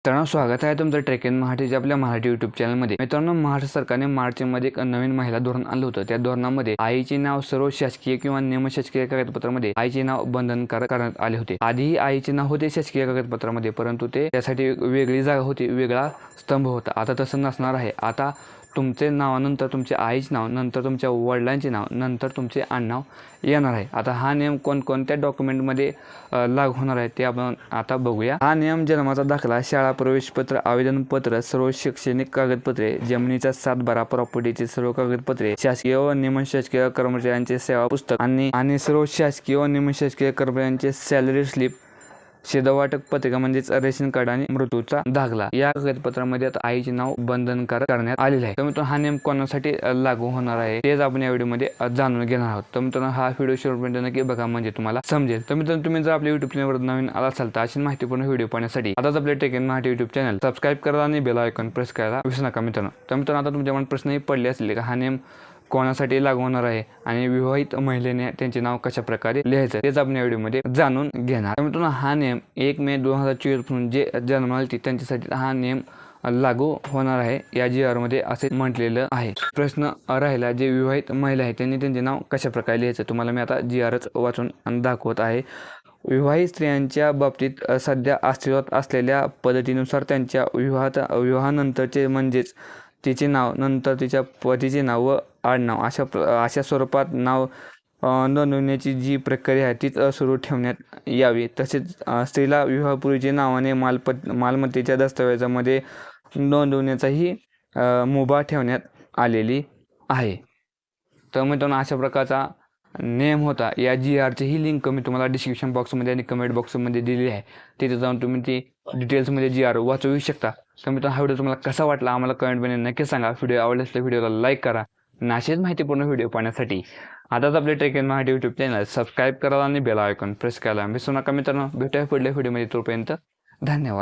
मित्रांनो स्वागत आहे तुमचं ट्रेकिंग मराठीच्या आपल्या मराठी युट्यूब चॅनलमध्ये मित्रांनो महाराष्ट्र सरकारने मार्चमध्ये एक नवीन महिला धोरण आलं होतं. त्या धोरणामध्ये आईचे नाव सर्व शासकीय किंवा निमशासकीय कागदपत्रामध्ये आईचे नाव बंधनकारक करण्यात आले होते. आधी आईचे नाव होते शासकीय कागदपत्रामध्ये परंतु ते त्यासाठी वेगळी जागा होती वेगळा स्तंभ होता. आता तसं नसणार आहे. आता तुमचे नावानंतर तुमचे आईचे नाव नंतर तुमच्या वडिलांचे नाव नंतर तुमचे आडनाव येणार आहे. आता हा नियम कोणकोणत्या डॉक्युमेंटमध्ये लागू होणार आहे ते आपण आता बघूया. हा नियम जन्माचा दाखला शाळा प्रवेशपत्र आवेदनपत्र सर्व शैक्षणिक कागदपत्रे जमिनीचा सातबारा प्रॉपर्टीचे सर्व कागदपत्रे शासकीय व निमशासकीय कर्मचाऱ्यांचे सेवा पुस्तक आणि आणि सर्व शासकीय व निमशासकीय कर्मचाऱ्यांचे सॅलरी स्लिप शेदवाटक पत्रिका म्हणजेच रेशन कार्ड आणि मृत्यूचा दाखला या कागदपत्रामध्ये आता आईचे नाव बंधनकारक करण्यात आलेले आहे. तर मित्रांनो हा नेम कोणासाठी लागू होणार आहे तेच आपण या व्हिडिओमध्ये जाणून घेणार आहोत. तर मित्रांनो हा व्हिडिओ शेवटपर्यंत नक्की बघा म्हणजे तुम्हाला समजेल. तर मित्रांनो तुम्ही जर आपल्या युट्यूब चॅनलवर नवीन आला असाल तर अशी माहितीपूर्ण व्हिडिओ पाहण्यासाठी आताच आपले tech in Marathi YouTube channel subscribe करा आणि बेल आयकॉन प्रेस करायला विसरू नका मित्रांनो. तर मित्रांनो आता तुमच्या मनात प्रश्नही पडले असले का? हा नेम कोणासाठी लागू होणार आहे आणि विवाहित महिलेने त्यांचे नाव कशा प्रकारे लिहायचं तेच आपण या व्हिडिओमध्ये जाणून घेणार. मित्रांनो हा नियम एक मे दोन हजार चोवीसपासून जे जन्माला ते त्यांच्यासाठी हा नियम लागू होणार आहे या जी मध्ये असे म्हटलेलं आहे. प्रश्न राहिला जे विवाहित महिला आहे त्यांनी त्यांचे नाव कशा प्रकारे लिहायचं? तुम्हाला मी आता जी आरच वाचून दाखवत आहे. विवाहित स्त्रियांच्या बाबतीत सध्या अस्तित्वात असलेल्या पद्धतीनुसार त्यांच्या विवाहात विवाहानंतरचे म्हणजेच तिचे नाव नंतर तिच्या पतीचे नाव व आडनाव. अशा प्र अशा स्वरूपात नाव नोंदवण्याची जी प्रक्रिया आहे तीच सुरू ठेवण्यात यावी. तसेच स्त्रीला विवाहपूर्वीचे नावाने मालपत मालमत्तेच्या दस्तावेजामध्ये नोंदवण्याचाही मुभा ठेवण्यात आलेली आहे. तर मित्रांनो अशा प्रकारचा नेम होता. या जी आरची ही लिंक मी तुम्हाला डिस्क्रिप्शन बॉक्समध्ये आणि कमेंट बॉक्समध्ये दिलेली आहे. तिथे जाऊन तुम्ही ती डिटेल्समध्ये जी आर वाचवू शकता. तर मित्रांनो हा व्हिडिओ तुम्हाला कसा वाटला आम्हाला कमेंटमध्ये नक्की सांगा. व्हिडिओ आवडल्यास तर व्हिडिओला लाईक करा आणि असेच माहितीपूर्ण व्हिडिओ पाहण्यासाठी आताच आपले trek in Marathi YouTube channel subscribe करा आणि बेल आयकॉन प्रेस करायला विसरू नका मित्रांनो. भेटूया पुढल्या व्हिडिओमध्ये तोपर्यंत धन्यवाद.